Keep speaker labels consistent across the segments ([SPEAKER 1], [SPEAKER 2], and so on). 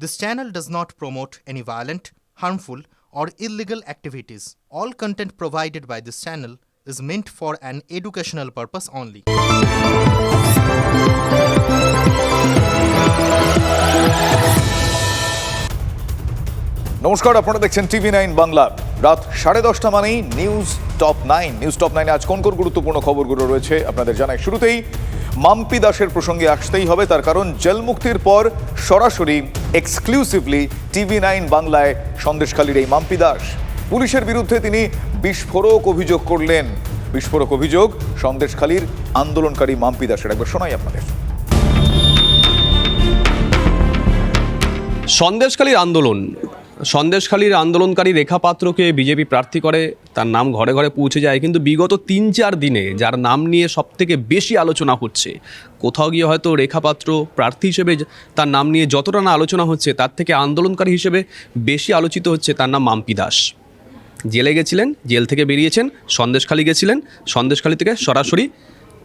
[SPEAKER 1] This channel does not promote any violent, harmful, or illegal activities. All content provided by this channel is meant for an educational purpose only.
[SPEAKER 2] নমস্কার আপনারা দেখছেন TV nine Bangla রাত সাড়ে দশটা মানেই news top nine news top নাইনে আজ কোন কোন গুরুত্বপূর্ণ খবরগুলো রয়েছে আপনাদের জানাই শুরুতেই মাম্পি দাসের প্রসঙ্গে আসতেই হবে, তার কারণ জেল মুক্তির পর সরাসরি এক্সক্লুসিভলি টিভি নাইন বাংলায় সন্দেশখালীর এই মাম্পি দাস। পুলিশের বিরুদ্ধে তিনি বিস্ফোরক অভিযোগ করলেন। বিস্ফোরক অভিযোগ সন্দেশখালীর আন্দোলনকারী মাম্পি দাসের। একবার শোনাই আপনাদের।
[SPEAKER 3] সন্দেশখালীর আন্দোলন সন্দেশখালীর আন্দোলনকারী রেখা পাত্রকে বিজেপি প্রার্থী করে, তার নাম ঘরে ঘরে পৌঁছে যায়, কিন্তু বিগত তিন চার দিনে যার নাম নিয়ে সব থেকে বেশি আলোচনা হচ্ছে, কোথাও গিয়ে হয়তো রেখা পাত্র প্রার্থী হিসেবে তার নাম নিয়ে যতটা না আলোচনা হচ্ছে, তার থেকে আন্দোলনকারী হিসেবে বেশি আলোচিত হচ্ছে তার নাম মাম্পি দাস। জেলে গেছিলেন, জেল থেকে বেরিয়েছেন, সন্দেশখালী গেছিলেন, সন্দেশখালী থেকে সরাসরি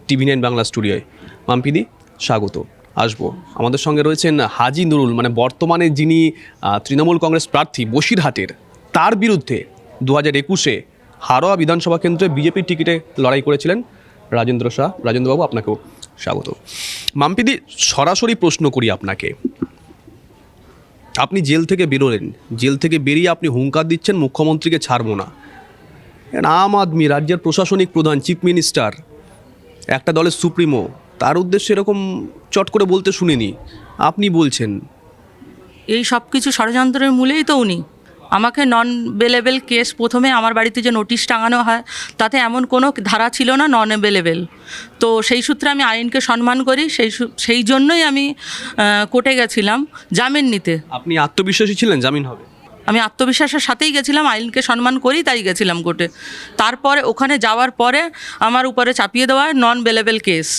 [SPEAKER 3] টিভি নাইন বাংলা স্টুডিওয়। মাম্পিদি স্বাগত। আসব। আমাদের সঙ্গে রয়েছেন হাজি নুরুল মানে বর্তমানে যিনি তৃণমূল কংগ্রেস প্রার্থী বসিরহাটের, তার বিরুদ্ধে দু হাজার একুশে হারোয়া বিধানসভা কেন্দ্রে বিজেপির টিকিটে লড়াই করেছিলেন রাজেন্দ্র শাহ। রাজেন্দ্রবাবু, আপনাকেও স্বাগত। মাম্পিদি, সরাসরি প্রশ্ন করি আপনাকে। আপনি জেল থেকে বেরোলেন, জেল থেকে বেরিয়ে আপনি হুঙ্কার দিচ্ছেন, মুখ্যমন্ত্রীকে ছাড়বো না। আম আদমি, রাজ্যের প্রশাসনিক প্রধান, চিফ মিনিস্টার, একটা দলের সুপ্রিমো, তার উদ্দেশ্যে এরকম চট করে বলতে শুনিনি। আপনি বলছেন।
[SPEAKER 4] এই সব কিছু ষড়যন্ত্রের মূলেই তো উনি। আমাকে নন বেলেবেল কেস প্রথমে আমার বাড়িতে যে নোটিশ টাঙানো হয় তাতে এমন কোনো ধারা ছিল না নন বেলেবেল তো সেই সূত্রে আমি আইনকে সম্মান করি সেই সেই জন্যই আমি কোর্টে গেছিলাম জামিন নিতে।
[SPEAKER 3] আপনি আত্মবিশ্বাসী ছিলেন জামিন হবে।
[SPEAKER 4] আমি আত্মবিশ্বাসের সাথেই গেছিলাম আইনকে সম্মান করি তাই গেছিলাম কোর্টে। তারপরে ওখানে যাওয়ার পরে আমার উপরে চাপিয়ে দেওয়া নন বেলেবেল কেস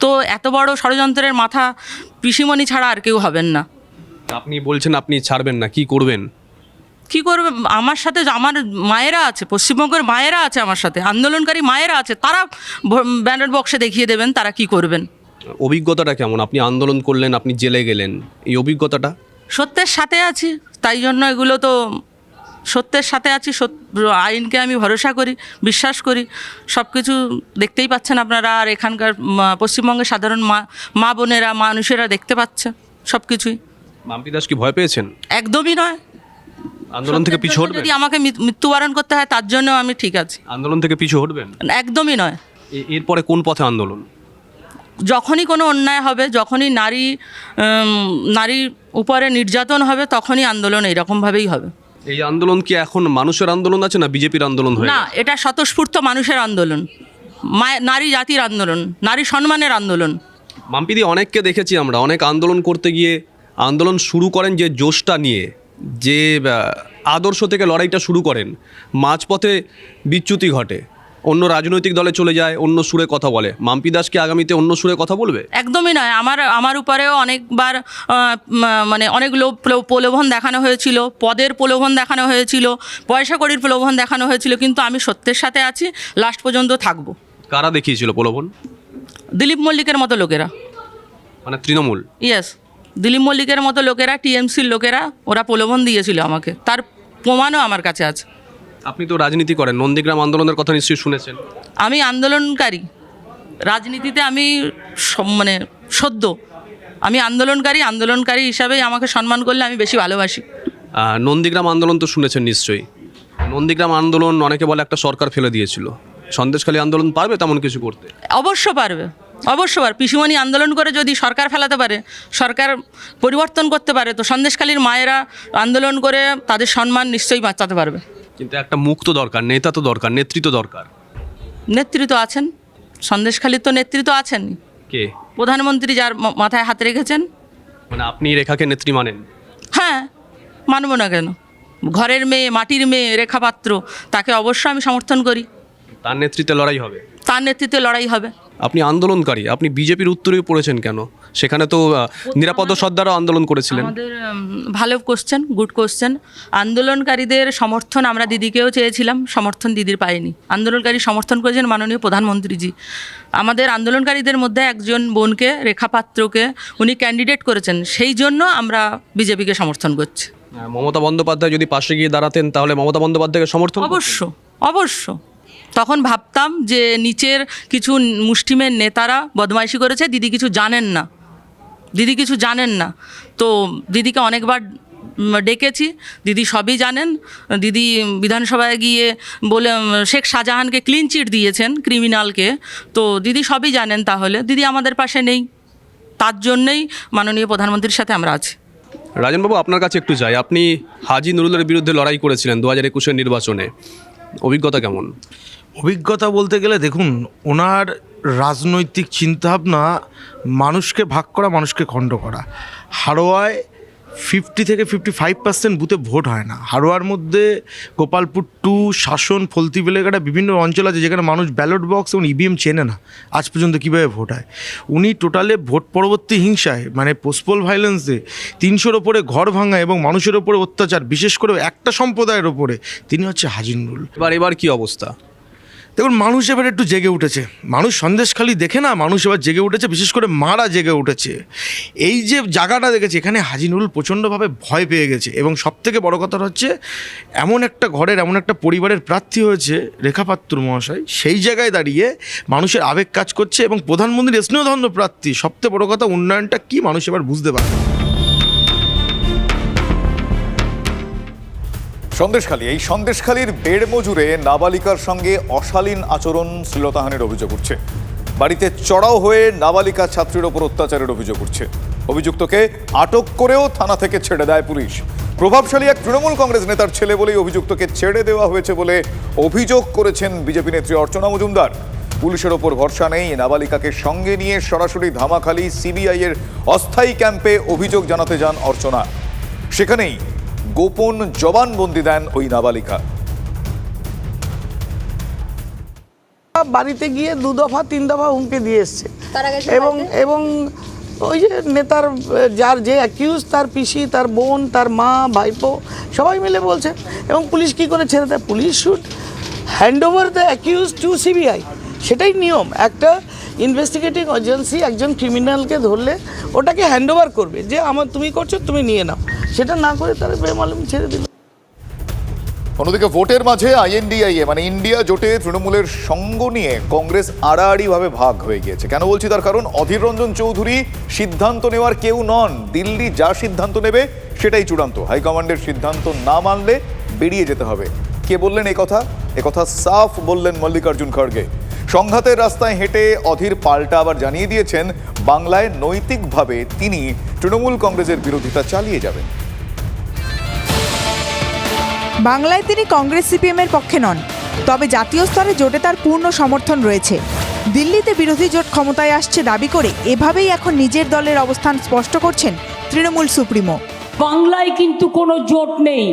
[SPEAKER 4] তো এত বড় ষড়যন্ত্রের মাথা পিসিমণি ছাড়া আর কেউ হবেন না।
[SPEAKER 3] আপনি বলছেন আপনি ছাড়বেন না কি করবেন?
[SPEAKER 4] কি করবে? আমার সাথে আমার মায়েরা আছে পশ্চিমবঙ্গের মায়েরা আছে আমার সাথে আন্দোলনকারী মায়েরা আছে তারা ব্যানার বক্সে দেখিয়ে দেবেন তারা কি করবেন।
[SPEAKER 3] অভিজ্ঞতাটা কেমন? আপনি আন্দোলন করলেন আপনি জেলে গেলেন এই অভিজ্ঞতাটা?
[SPEAKER 4] সত্যের সাথে আছি তাই জন্য এগুলো তো সত্যের সাথে আছি আইনকে আমি ভরসা করি বিশ্বাস করি সব কিছু দেখতেই পাচ্ছেন আপনারা আর এখানকার পশ্চিমবঙ্গের সাধারণ মা মা বোনেরা মানুষেরা দেখতে পাচ্ছে সব কিছুই
[SPEAKER 3] মাম্পি দাস কি ভয় পেয়েছেন?
[SPEAKER 4] একদমই নয়।
[SPEAKER 3] আন্দোলন থেকে পিছু হটবেন?
[SPEAKER 4] যদি আমাকে মৃত্যুবরণ করতে হয় তার জন্য আমি ঠিক আছি।
[SPEAKER 3] আন্দোলন থেকে পিছু হটবেন?
[SPEAKER 4] একদমই নয়।
[SPEAKER 3] এরপরে কোন পথে আন্দোলন?
[SPEAKER 4] যখনই কোনো অন্যায় হবে যখনই নারী নারীর উপরে নির্যাতন হবে তখনই আন্দোলন এইরকমভাবেই হবে।
[SPEAKER 3] এই আন্দোলন কি এখন মানুষের আন্দোলন আছে না বিজেপির আন্দোলন হয়ে
[SPEAKER 4] না এটা স্বতঃস্ফূর্ত মানুষের আন্দোলন। নারী জাতির আন্দোলন নারী সম্মানের আন্দোলন।
[SPEAKER 3] মাম্পিদি অনেককে দেখেছি আমরা অনেক আন্দোলন করতে গিয়ে আন্দোলন শুরু করেন যে জোশটা নিয়ে যে আদর্শ থেকে লড়াইটা শুরু করেন। মাঝপথে বিচ্যুতি ঘটে। অন্য রাজনৈতিক দলে চলে যায় অন্য সুরে কথা বলে। মাম্পি দাস কি আগামীতে অন্য সুরে কথা বলবে?
[SPEAKER 4] একদমই নয়। আমার আমার উপরেও অনেকবার মানে অনেক লোভ প্রলোভন দেখানো হয়েছিল পদের প্রলোভন দেখানো হয়েছিল পয়সা কড়ির প্রলোভন দেখানো হয়েছিল কিন্তু আমি সত্যের সাথে আছি লাস্ট পর্যন্ত থাকব।
[SPEAKER 3] কারা দেখিয়েছিল প্রলোভন?
[SPEAKER 4] দিলীপ মল্লিকের মতো লোকেরা।
[SPEAKER 3] মানে তৃণমূল?
[SPEAKER 4] ইয়েস দিলীপ মল্লিকের মতো লোকেরা টিএমসির লোকেরা ওরা প্রলোভন দিয়েছিল আমাকে। তার প্রমাণও আমার কাছে আছে।
[SPEAKER 3] আপনি তো রাজনীতি করেন নন্দীগ্রাম আন্দোলনের কথা নিশ্চয়ই শুনেছেন।
[SPEAKER 4] আমি আন্দোলনকারী। রাজনীতিতে আমি মানে সদ্য। আমি আন্দোলনকারী আন্দোলনকারী হিসাবেই আমাকে সম্মান করলে আমি বেশি ভালোবাসি।
[SPEAKER 3] নন্দীগ্রাম আন্দোলন তো শুনেছেন নিশ্চয়ই। নন্দীগ্রাম আন্দোলন অনেকে বলে একটা সরকার ফেলে দিয়েছিল। সন্দেশখালী আন্দোলন পারবে তেমন কিছু করতে?
[SPEAKER 4] অবশ্য পারবে। অবশ্য পারবে। পিসুমণি আন্দোলন করে যদি সরকার ফেলাতে পারে সরকার পরিবর্তন করতে পারে তো সন্দেশখালীর মায়েরা আন্দোলন করে তাদের সম্মান নিশ্চয়ই বাঁচাতে পারবে।
[SPEAKER 3] কিন্তু একটা মুক্ত দরকার নেতা তো দরকার নেতৃত্ব দরকার।
[SPEAKER 4] নেতৃত্ব আছেন? সন্দেশখালীর তো নেতৃত্ব আছেন
[SPEAKER 3] কে?
[SPEAKER 4] প্রধানমন্ত্রী যার মাথায় হাত রেখেছেন।
[SPEAKER 3] মানে আপনি রেখাকে নেত্রী মানেন?
[SPEAKER 4] হ্যাঁ মানব না কেন? ঘরের মেয়ে মাটির মেয়ে রেখাপাত্র তাকে অবশ্যই আমি সমর্থন করি।
[SPEAKER 3] তার নেতৃত্বে লড়াই হবে।
[SPEAKER 4] তার নেতৃত্বে লড়াই হবে।
[SPEAKER 3] আপনি আন্দোলনকারী আপনি বিজেপির উত্তরে পড়েছেন কেন? সেখানে তো নিরাপদ সর্দারও আন্দোলন করেছিলেন।
[SPEAKER 4] আমাদের ভালো কোশ্চেন গুড কোশ্চেন আন্দোলনকারীদের সমর্থন আমরা দিদিকেও চেয়েছিলাম সমর্থন দিদির পাইনি। আন্দোলনকারী সমর্থন করেছেন মাননীয় প্রধানমন্ত্রীজি। আমাদের আন্দোলনকারীদের মধ্যে একজন বোনকে রেখা পাত্রকে উনি ক্যান্ডিডেট করেছেন। সেই জন্য আমরা বিজেপিকে সমর্থন করছি।
[SPEAKER 3] মমতা বন্দ্যোপাধ্যায় যদি পাশে গিয়ে দাঁড়াতেন তাহলে মমতা বন্দ্যোপাধ্যায়কে সমর্থন
[SPEAKER 4] অবশ্য অবশ্য। তখন ভাবতাম যে নিচের কিছু মুষ্টিমের নেতারা বদমাইশি করেছে, দিদি কিছু জানেন না। দিদি কিছু জানেন না। তো দিদিকে অনেকবার ডেকেছি, দিদি সবই জানেন। দিদি বিধানসভায় গিয়ে বলে শেখ শাহজাহানকে ক্লিন চিট দিয়েছেন ক্রিমিনালকে তো দিদি সবই জানেন তাহলে। দিদি আমাদের পাশে নেই। তার জন্যই মাননীয় প্রধানমন্ত্রীর সাথে আমরা আছি।
[SPEAKER 3] রাজনবাবু, আপনার কাছে একটু যাই। আপনি হাজি নুরুলের বিরুদ্ধে লড়াই করেছিলেন দু হাজার একুশের নির্বাচনে। অভিজ্ঞতা কেমন?
[SPEAKER 5] অভিজ্ঞতা বলতে গেলে দেখুন, ওনার রাজনৈতিক চিন্তাভাবনা মানুষকে ভাগ করা, মানুষকে খণ্ড করা। হাড়োয়ায় ফিফটি থেকে ফিফটি ফাইভ পার্সেন্ট বুথে ভোট হয় না। হারোয়ার মধ্যে গোপালপুর টু, শাসন, ফলতি বেলেঘাটা বিভিন্ন অঞ্চল আছে যেখানে মানুষ ব্যালট বক্স এবং ইভিএম চেনে না। আজ পর্যন্ত কীভাবে ভোট হয়? উনি টোটালে ভোট পরবর্তী হিংসায় মানে পোস্টপোল ভাইলেন্সে তিনশোর ওপরে ঘর ভাঙা এবং মানুষের ওপরে অত্যাচার, বিশেষ করে একটা সম্প্রদায়ের ওপরে, তিনি হচ্ছে হাজিনুল
[SPEAKER 3] এবার এবার কী অবস্থা?
[SPEAKER 5] দেখুন, মানুষ এবার একটু জেগে উঠেছে। মানুষ সন্দেশখালি দেখে না, মানুষ এবার জেগে উঠেছে, বিশেষ করে মারা জেগে উঠেছে। এই যে জায়গাটা দেখেছে, এখানে হাজি নুরুল প্রচণ্ডভাবে ভয় পেয়ে গেছে এবং সব থেকে বড় কথা হচ্ছে, এমন একটা ঘরের, এমন একটা পরিবারের প্রার্থী হয়েছে রেখাপাত্র মহাশয়। সেই জায়গায় দাঁড়িয়ে মানুষের আবেগ কাজ করছে এবং প্রধানমন্ত্রীর স্নেহধন্য প্রার্থী। সবথেকে বড় কথা, উন্নয়নটা কি মানুষ এবার বুঝতে পারবে
[SPEAKER 2] সন্দেশখালী, এই সন্দেশখালীর বেড় মজুরে নাবালিকার সঙ্গে অশালীন আচরণ শ্লীলতাহানির অভিযোগ উঠছে। বাড়িতে চড়াও হয়ে নাবালিকা ছাত্রীর ওপর অত্যাচারের অভিযোগ উঠছে। অভিযুক্তকে আটক করেও থানা থেকে ছেড়ে দেয় পুলিশ। প্রভাবশালী এক তৃণমূল কংগ্রেস নেতার ছেলে বলেই অভিযুক্তকে ছেড়ে দেওয়া হয়েছে বলে অভিযোগ করেছেন বিজেপি নেত্রী অর্চনা মজুমদার। পুলিশের ওপর ভরসা নেই, নাবালিকাকে সঙ্গে নিয়ে সরাসরি ধামাখালি সিবিআই এর অস্থায়ী ক্যাম্পে অভিযোগ জানাতে যান অর্চনা। সেখানেই গোপন জবানবন্দি দেন ওই নাবালিকা।
[SPEAKER 6] বাড়িতে গিয়ে দু দফা তিন দফা হুমকি দিয়ে এসছে। এবং এবং ওই যে নেতার যার যে অ্যাকিউজ তার পিসি তার বোন তার মা ভাইপো সবাই মিলে বলছে। এবং পুলিশ কি করে ছেড়ে দেয়? Police should hand over the accuse to CBI সেটাই নিয়ম। একটা ইনভেস্টিগেটিং এজেন্সি একজন ক্রিমিনালকে ধরলে ওটাকে হ্যান্ড ওভার করবে। যে আমার, তুমি করছ, তুমি নিয়ে নাও। সেটা না করে তারা বেমালুম ছেড়ে দিল।
[SPEAKER 2] অন্যদিকে ভোটের মাঝে আইএনডিআইএ মানে ইন্ডিয়া জোটে তৃণমূলের সঙ্গ নিয়ে কংগ্রেস আড়াআড়িভাবে ভাগ হয়ে গিয়েছে। কেন বলছি তার কারণ? অধীর রঞ্জন চৌধুরী সিদ্ধান্ত নেওয়ার কেউ নন। দিল্লি যা সিদ্ধান্ত নেবে সেটাই চূড়ান্ত। হাইকমান্ডের সিদ্ধান্ত না মানলে বেরিয়ে যেতে হবে। কে বললেন কথা? কথা সাফ বললেন মল্লিকার্জুন খড়গে। সংঘাতের রাস্তায় হেঁটে অধীর পাল্টা আবার জানিয়ে দিয়েছেন বাংলায় নৈতিকভাবে তিনি তৃণমূল কংগ্রেসের বিরোধিতা চালিয়ে যাবেন।
[SPEAKER 7] বাংলায় তিনি কংগ্রেস সিপিএমের পক্ষে নন তবে জাতীয় স্তরে জোটে তার পূর্ণ সমর্থন রয়েছে। দিল্লিতে বিরোধী জোট ক্ষমতায় আসছে দাবি করে এভাবেই এখন নিজের দলের অবস্থান স্পষ্ট করছেন তৃণমূল সুপ্রিমো।
[SPEAKER 8] বাংলায় কিন্তু কোনো জোট নেই।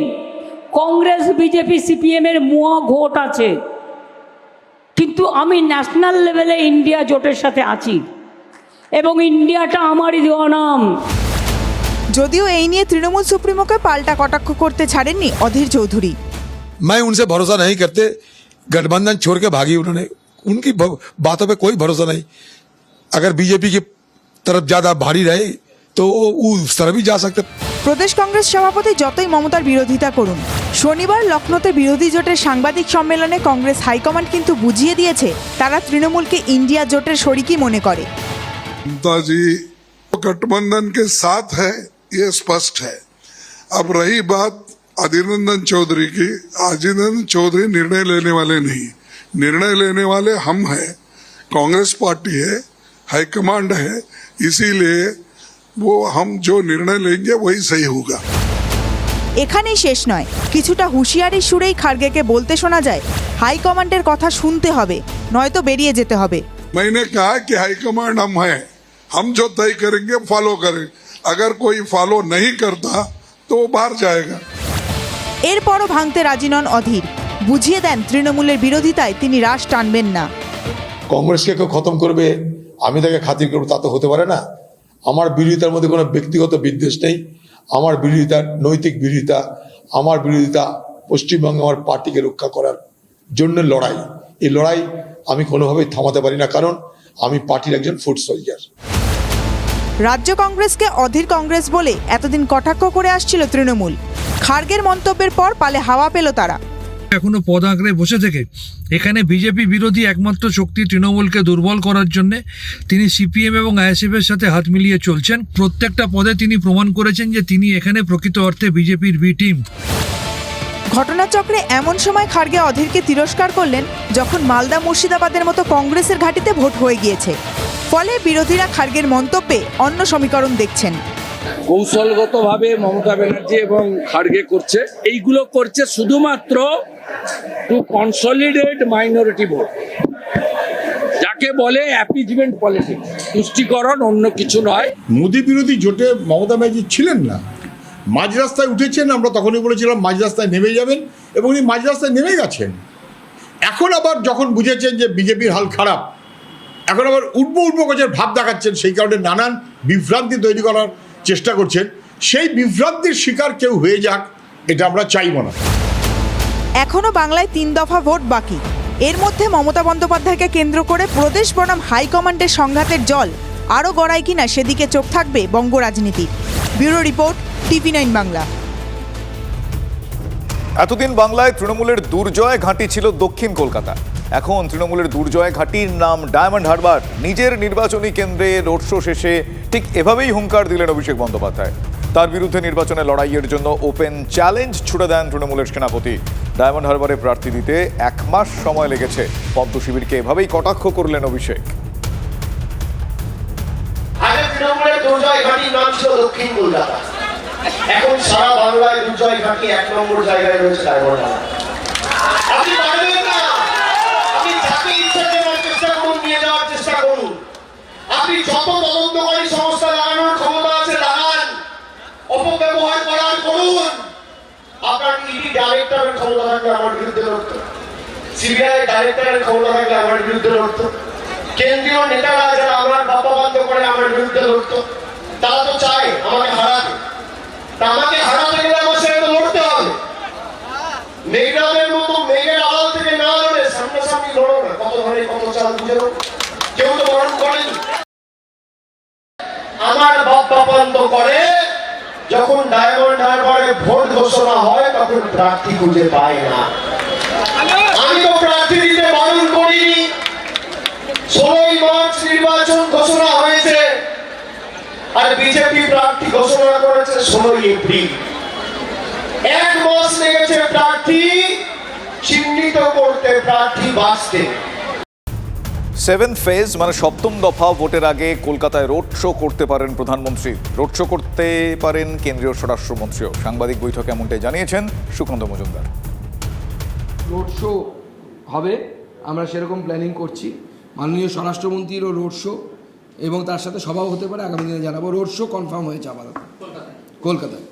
[SPEAKER 8] কংগ্রেস বিজেপি সিপিএমের মুয়া ঘোট আছে। কিন্তু আমি ন্যাশনাল লেভেলে ইন্ডিয়া জোটের সাথে আছি এবং ইন্ডিয়াটা আমারই দেওয়া নাম
[SPEAKER 7] যদিও এই নিয়ে তৃণমূল সুপ্রিমোকে পাল্টা কটাক্ষ করতে ছাড়েননি অধীর চৌধুরী
[SPEAKER 9] मैं उनसे भरोसा नहीं करते गठबंधन छोड़ के भागी उन्होंने उनकी ब- बातों पे कोई भरोसा नहीं अगर बीजेपी की तरफ ज्यादा भारी रहे तो वो उस तरफ भी जा सकते
[SPEAKER 7] প্রদেশ কংগ্রেস সভাপতি যতই মমতার বিরোধিতা করুন শনিবার লখনৌতে বিরোধী জোটের সাংবাদিক সম্মেলনে কংগ্রেস হাইকমান্ড কিন্তু বুঝিয়ে দিয়েছে তারা তৃণমূলকে ইন্ডিয়া জোটের শরিকই মনে করে
[SPEAKER 9] ममता जी गठबंधन के साथ है ये स्पष्ट है अब रही बात अधीर रंजन चौधरी की अधीर रंजन चौधरी निर्णय लेने वाले नहीं निर्णय लेने वाले हम हैं कांग्रेस पार्टी है हाईकमांड है इसीलिए वो हम जो निर्णय लेंगे वही सही होगा
[SPEAKER 7] এখানেই শেষ নয় কিছুটা হুঁশিয়ারি সুরেই খার্গেকে বলতে শোনা যায় হাইকমান্ডের কথা শুনতে হবে নয়তো বেরিয়ে যেতে হবে
[SPEAKER 9] मैंने कहा कि हाईकमांड हम हैं हम जो तय करेंगे फॉलो करें अगर कोई फॉलो नहीं करता तो वो बाहर जाएगा
[SPEAKER 7] এরপরও ভাঙতে রাজি নন অধীর বুঝিয়ে দেন তৃণমূলের বিরোধিতায় তিনি রাশ টানবেন না
[SPEAKER 10] কংগ্রেসকে কেউ খতম করবে আমি তাকে খাতির করবো তা তো হতে পারে না আমার বিরোধিতার মধ্যে কোনো ব্যক্তিগত বিদ্বেষ নেই। আমার বিরোধিতা নৈতিক বিরোধিতা, আমার বিরোধিতা পশ্চিমবঙ্গে আমার পার্টিকে রক্ষা করার জন্য লড়াই। এই লড়াই আমি কোনোভাবেই থামাতে পারি না, কারণ আমি পার্টির একজন ফুড সোলজার।
[SPEAKER 7] রাজ্য কংগ্রেসকে অধীর কংগ্রেস বলে এতদিন কটাক্ষ করে আসছিল তৃণমূল। খার্গের মন্তব্যের পর পালে হাওয়া পেল তারা।
[SPEAKER 11] এখনও পদ আঁকড়ে বসে থেকে। এখানে বিজেপি বিরোধী একমাত্র শক্তি তৃণমূলকে দুর্বল করার জন্য তিনি সিপিএম এবং আইএসএফ এর সাথে হাত মিলিয়ে চলছেন। প্রত্যেকটা পদে তিনি প্রমাণ করেছেন যে তিনি এখানে প্রকৃত অর্থে বিজেপির বি টিম
[SPEAKER 7] ঘটনাচক্রে এমন সময় খার্গে অধীরকে তিরস্কার করলেন যখন মালদা মুর্শিদাবাদের মতো কংগ্রেসের ঘাটিতে ভোট হয়ে গিয়েছে। ফলে বিরোধীরা খার্গের মন্তব্যে অন্য সমীকরণ দেখছেন।
[SPEAKER 12] কৌশলগতভাবে মমতা ব্যানার্জি এবং খাড়গে করছে। এইগুলো করছে শুধুমাত্র টু কনসলিডেট মাইনরিটি ভোট যাকে বলে অ্যাপিজমেন্ট পলিটিক্স তুষ্টিকরণ অন্য কিছু নয়।
[SPEAKER 10] মোদী বিরোধী জোটে মমতা ব্যানার্জি ছিলেন না। মাঝ রাস্তায় উঠেছেন, আমরা তখনই বলেছিলাম মাঝ রাস্তায় নেমে যাবেন এবং উনি মাঝ রাস্তায় নেমে গেছেন। এখন আবার যখন বুঝেছেন যে বিজেপির হাল খারাপ, এখন আবার উঠবো উঠবো গোছের ভাব দেখাচ্ছেন, সেই কারণে নানান বিভ্রান্তি তৈরি করার চেষ্টা করছেন সেই বিভ্রান্তির শিকার কেউ হয়ে যাক এটা আমরা চাইব না।
[SPEAKER 7] এখনও বাংলায় তিন দফা ভোট বাকি। এর মধ্যে মমতা বন্দ্যোপাধ্যায়কে কেন্দ্র করে প্রদেশ বনাম হাইকমান্ডের সংঘাতের জল আরও গড়ায় কিনা সেদিকে চোখ থাকবে বঙ্গ রাজনীতির। Bureau report TV nine Bangla.
[SPEAKER 2] এতদিন বাংলায় তৃণমূলের দুর্জয় ঘাঁটি ছিল দক্ষিণ কলকাতা। এখন তৃণমূলের দুর্জয় ঘাঁটির নাম ডায়মন্ড হারবার। নিজের নির্বাচনী কেন্দ্রে রোড শো শেষে ঠিক এভাবেই হুঙ্কার দিলেন অভিষেক বন্দ্যোপাধ্যায়। তার বিরুদ্ধে নির্বাচনে লড়াইয়ের জন্য ওপেন চ্যালেঞ্জ ছুড়ে দেন তৃণমূলের সেনাপতি। ডায়মন্ড হারবারে প্রার্থী দিতে এক মাস সময় লেগেছে। পদ্ম শিবিরকে এভাবেই কটাক্ষ করলেন অভিষেক।
[SPEAKER 13] এখন সারা বাংলায় দুর্জয় ঘাটি এক নম্বর জায়গায় রয়েছে ডায়মন্ড হারবার। আপনি পারবেন না আপনি যাকে ইচ্ছা দেওয়ার চেষ্টা করুন নিয়ে যাওয়ার চেষ্টা করুন আপনি যত তদন্তকারী সংস্থা লাগানোর ক্ষমতা আছে, লাগান। অপব্যবহার করার করুন। আপনার ইডি ডাইরেক্টরের ক্ষমতা থাকলে আমার বিরুদ্ধে লড়তো? সিবিআই ডাইরেক্টরের ক্ষমতা থাকলে আমার বিরুদ্ধে লড়তো? কেন্দ্রীয় নেতারা যারা আমার বাবা বন্ধ করে আমার বিরুদ্ধে লড়তো তারা তো চায় আমাকে হারাতে তা আমাকে হারাতে গেলে আমার সাথে তো লড়তে হবে মেঘনাদের মতো মেঘের আড়াল থেকে না লড়ে সামনাসামনি লড়ো না কত ধরে কত চাল বুঝে নাও। কেউ তো বরণ করেনি আমার বাপ্পা বন্ধ করে, যখন ডায়মন্ড হারবারে ভোট ঘোষণা হয়, তখন প্রার্থী খুঁজে পায় না। আমি তো প্রার্থী দিতে বারণ করিনি। ষোলোই মার্চ নির্বাচন ঘোষণা হয়েছে। আর বিজেপি প্রার্থী ঘোষণা করেছে ষোলোই এপ্রিল। এক মাস লেগেছে প্রার্থী, চিহ্নিত করতে, প্রার্থী বাঁচতে।
[SPEAKER 2] সেভেন ফেজ মানে সপ্তম দফা ভোটের আগে কলকাতায় রোড শো করতে পারেন প্রধানমন্ত্রী। রোড শো করতে পারেন কেন্দ্রীয় স্বরাষ্ট্রমন্ত্রীও সাংবাদিক বৈঠকে এমনটাই জানিয়েছেন সুকান্ত মজুমদার।
[SPEAKER 14] রোড শো হবে, আমরা সেরকম প্ল্যানিং করছি। মাননীয় স্বরাষ্ট্রমন্ত্রীরও রোড শো, এবং তার সাথে সভাও হতে পারে, আগামী দিনে জানাব। রোড শো কনফার্ম হয়েছে আপাতত। কলকাতায়।